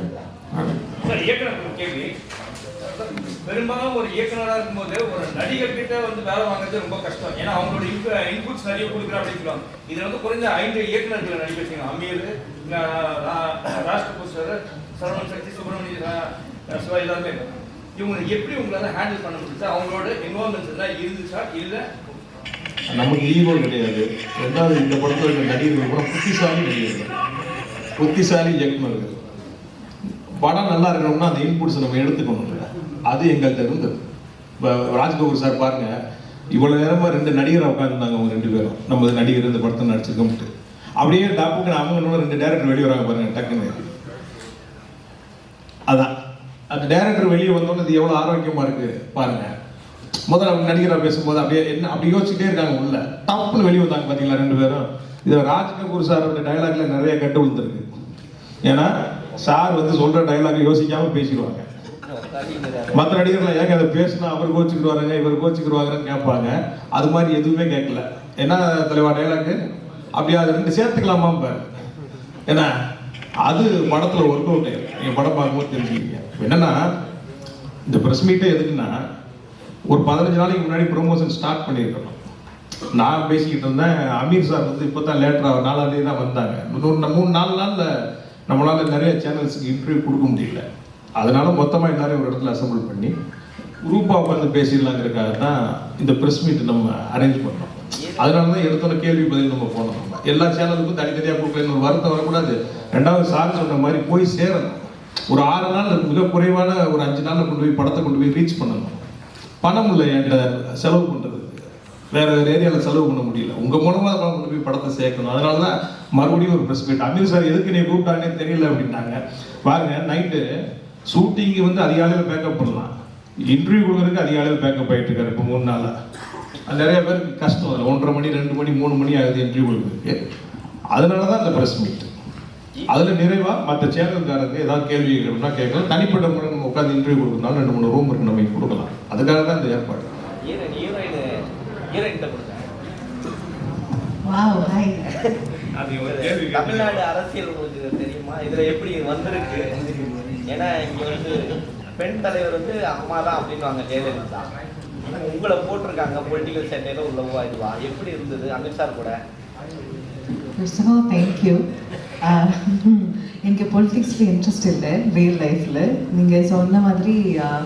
பெரும்பாலும் ஒரு இயக்குனராக இருக்கும்போது ஒரு நடிகர் கிட்ட வந்து வேலை வாங்குறது ரொம்ப கஷ்டம். ஏன்னா அவங்களோட இன்புட்ஸ் நிறைய கொடுக்குறா அப்படின்னு சொல்லுவாங்க. இதில் வந்து குறைந்த ஐந்து இயக்குநர்கள் நடிகர் வச்சுங்க அமீர் ரா- சரவண சக்தி சுப்பிரமணிய சிவா எல்லாருமே இவங்க எப்படி உங்களால ஹேண்டில் பண்ண முடியுது? அவங்களோட இன்வால்மெண்ட்ஸ் எல்லாம் இருந்துச்சா? இல்ல? நமக்கு ஈகோ கிடையாது. ரெண்டாவது இந்த படத்தில் இருக்க நடிகர்கள் கூட புத்திசாலி நடிகர்கள். புத்திசாலி இயக்குநர்கள். படம் நல்லா இருக்கணும்னா அந்த இன்புட்ஸ் நம்ம எடுத்துக்கணும் அது எங்கள்கிட்ட இருந்தது. இப்போ ராஜ்கபூர் சார் பாருங்க இவ்வளோ நேரமாக ரெண்டு நடிகரை உட்காந்துருந்தாங்க அவங்க ரெண்டு பேரும். நம்ம நடிகர் இந்த படத்தை நடிச்சிருக்கோம்ட்டு அப்படியே டாப்புக்கு அவங்க இன்னொரு ரெண்டு டேரக்டர் வெளியே வராங்க பாருங்க டக்குன்னு. அதான். அந்த டேரக்டர் வெளியே வந்தோன்னு இது எவ்வளோ ஆரோக்கியமாக இருக்குது பாருங்க. முதல்ல அவங்க நடிகராக பேசும்போது அப்படியே என்ன அப்படி யோசிச்சுட்டே இருக்காங்க உள்ள. டப்புன்னு வெளியே வந்தாங்க பார்த்தீங்களா ரெண்டு பேரும். இதில் ராஜ் கபூர் சாரோட டைலாக்ல நிறைய கட்டு விழுந்துருக்கு. ஏன்னா சார் வந்து சொல்ற டைலாக் யோசிக்காம பேசிடுவாங்க. மற்ற நடிகர்கள் ஏங்க அதை பேசினா அவர் கோச்சுக்கிடுவாருங்க இவர் கோச்சுக்கிடுவாங்கன்னு கேட்பாங்க. அது மாதிரி எதுவுமே கேட்கல. என்ன தலைவா டைலாக்கு அப்படியே அது ரெண்டு சேர்த்துக்கலாமா இப்போ என்ன அது படத்தில் ஒர்க் அவுட் நீங்கள் படம் பார்க்கும்போது தெரிஞ்சுக்கிங்க என்னன்னா இந்த ப்ரெஸ் மீட்டே எதுக்குன்னா ஒரு பதினஞ்சு நாளைக்கு முன்னாடி ப்ரொமோஷன் ஸ்டார்ட் பண்ணியிருக்கணும் நான் பேசிக்கிட்டு இருந்தேன் அமீர் சார் வந்து இப்போ தான் லேட்டராக நாலாம் தேதி தான் வந்தாங்க. இன்னொரு மூணு நாலு நாளில் நம்மளால் நிறைய சேனல்ஸுக்கு இன்டர்வியூ கொடுக்க முடியல. அதனால மொத்தமாக எல்லாரையும் ஒரு இடத்துல அசம்பிள் பண்ணி குரூப்பாக உட்காந்து பேசிடலாங்கிறதுக்காக தான் இந்த ப்ரெஸ் மீட் நம்ம அரேஞ்ச் பண்ணோம். அதனால தான் எடுத்தோட கேள்வி பதில் நம்ம போனோம் நம்ம எல்லா சேனலுக்கும் தனித்தனியாக கொடுக்கலன்னு ஒரு வருத்தம் வரக்கூடாது. ரெண்டாவது சார் சொன்ன மாதிரி போய் சேரணும். ஒரு ஆறு நாள் மிக குறைவான ஒரு அஞ்சு நாளில் கொண்டு போய் படத்தை கொண்டு போய் ரீச் பண்ணணும். பணம் இல்லை என்கிட்ட செலவு பண்ணுறது வேற வேற ஏரியாவில் செலவு பண்ண முடியல. உங்கள் மூலமாக தான் கொண்டு போய் படத்தை சேர்க்கணும். அதனால தான் மறுபடியும் ஒரு ப்ரெஸ் மீட் அமீர் சார் எதுக்கு நீ கூப்பிட்டானே தெரியல அப்படின்னாங்க. பாருங்க நைட்டு ஷூட்டிங்கு வந்து அதிகாலையில் பேக்கப் பண்ணலாம். இன்டர்வியூ கொடுக்குறதுக்கு அதிகாலையில் பேக்கப் ஆகிட்டு இருக்காரு இப்போ மூணு நாளில் அது நிறைய பேருக்கு கஷ்டம். அதில் ஒன்றரை மணி ரெண்டு மணி மூணு மணி ஆகுது இன்டர்வியூ கொடுக்குறதுக்கு. அதனால தான் இந்த ப்ரெஸ் மீட் அதுல நிறைவா மற்ற சேனல்காரங்க ஏதாவது கேள்வி கேட்கணும்னா கேட்கலாம். தனிப்பட்ட முறை நம்ம உட்காந்து இன்டர்வியூ கொடுக்கறதுனால ரெண்டு மூணு ரூம் இருக்கு நம்ம கொடுக்கலாம். அதுக்காக தான் இந்த ஏற்பாடு. தமிழ்நாடு அரசியல் உங்களுக்கு தெரியுமா? இதுல எப்படி வந்திருக்கு? ஏன்னா இங்க வந்து பெண் தலைவர் வந்து அம்மா தான் அப்படின்வாங்க ஜெயலலிதா. உங்களை போட்டிருக்காங்க பொலிட்டிக்கல் சட்டையில உள்ளவா இதுவா? எப்படி இருந்தது? அமித் சார் கூட. First of all thank you எனக்கு பொலிட்டிக்ஸில் இன்ட்ரெஸ்ட் இல்லை ரியல் லைஃப்பில் நீங்கள் சொன்ன மாதிரி uh,